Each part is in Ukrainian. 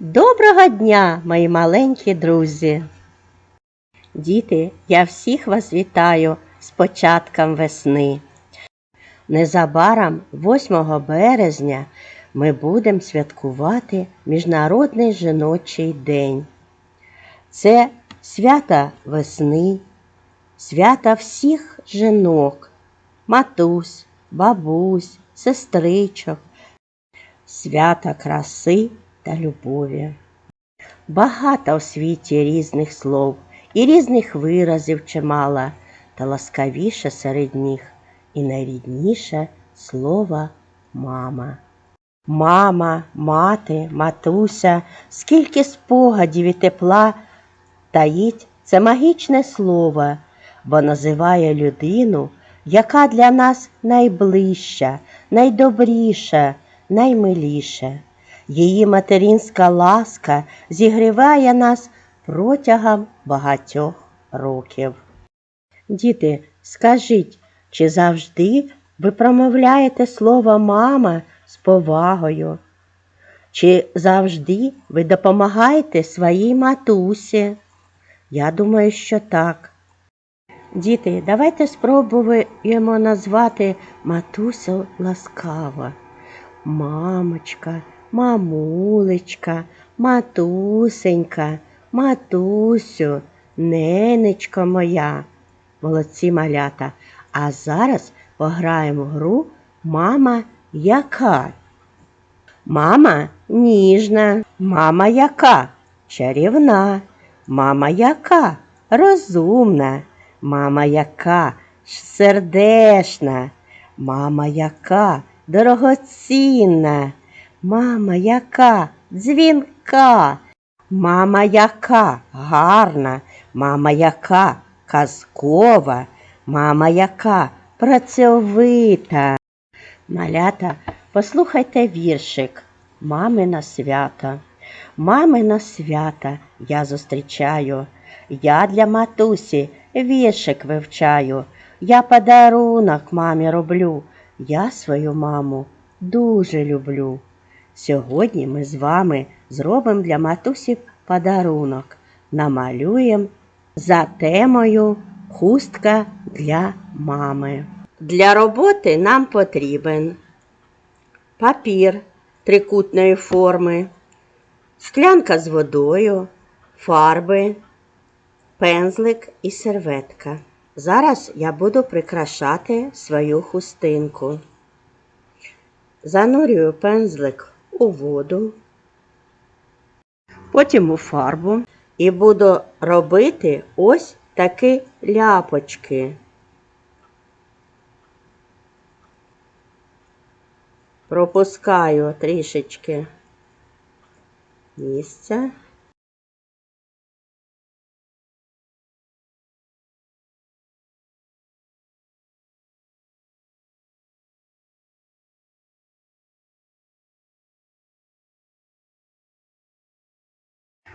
Доброго дня, мої маленькі друзі! Діти, я всіх вас вітаю з початком весни. Незабаром, 8 березня, ми будемо святкувати Міжнародний жіночий день. Це свято весни, свято всіх жінок, матусь, бабусь, сестричок, свято краси та любові. Багато у світі різних слов і різних виразів чимало, та ласкавіше серед них і найрідніше слово мама. Мама, мати, матуся, скільки спогадів і тепла таїть це магічне слово, бо називає людину, яка для нас найближча, найдобріша, наймиліша. Її материнська ласка зігріває нас протягом багатьох років. Діти, скажіть, чи завжди ви промовляєте слово мама з повагою? Чи завжди ви допомагаєте своїй матусі? Я думаю, що так. Діти, давайте спробуємо назвати матусю ласкаво. Мамочка, мамулечка, матусенька, матусю, ненечко моя. Молодці малята. А зараз пограємо в гру Мама яка? Мама ніжна, мама яка? Чарівна, мама яка? Розумна, мама яка? сердешна, мама яка? Дорогоцінна, мама яка? Дзвінка, мама яка? Гарна, мама яка? Казкова, мама яка? Працьовита. Малята, послухайте віршик Мамина свята. Мамина свята я зустрічаю. Я для матусі віршик вивчаю. Я подарунок мамі роблю. Я свою маму дуже люблю. Сьогодні ми з вами зробимо для матусі подарунок. Намалюємо за темою хустка для мами. Для роботи нам потрібен папір трикутної форми, склянка з водою, фарби, пензлик і серветка. Зараз я буду прикрашати свою хустинку. Занурюю пензлик у воду, потім у фарбу і буду робити ось такі ляпочки. Пропускаю трішечки місця.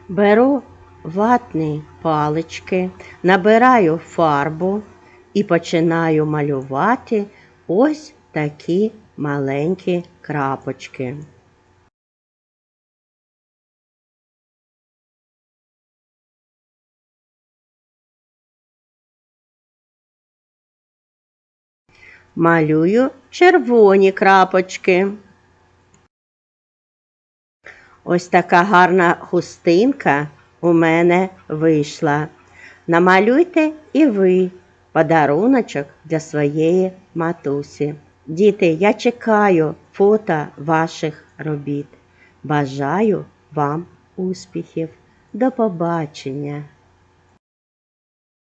Беру ватні палички, набираю фарбу і починаю малювати ось такі маленькі крапочки. Малюю червоні крапочки. Ось така гарна хустинка у мене вийшла. Намалюйте і ви подаруночок для своєї матусі. Діти, я чекаю фото ваших робіт. Бажаю вам успіхів. До побачення!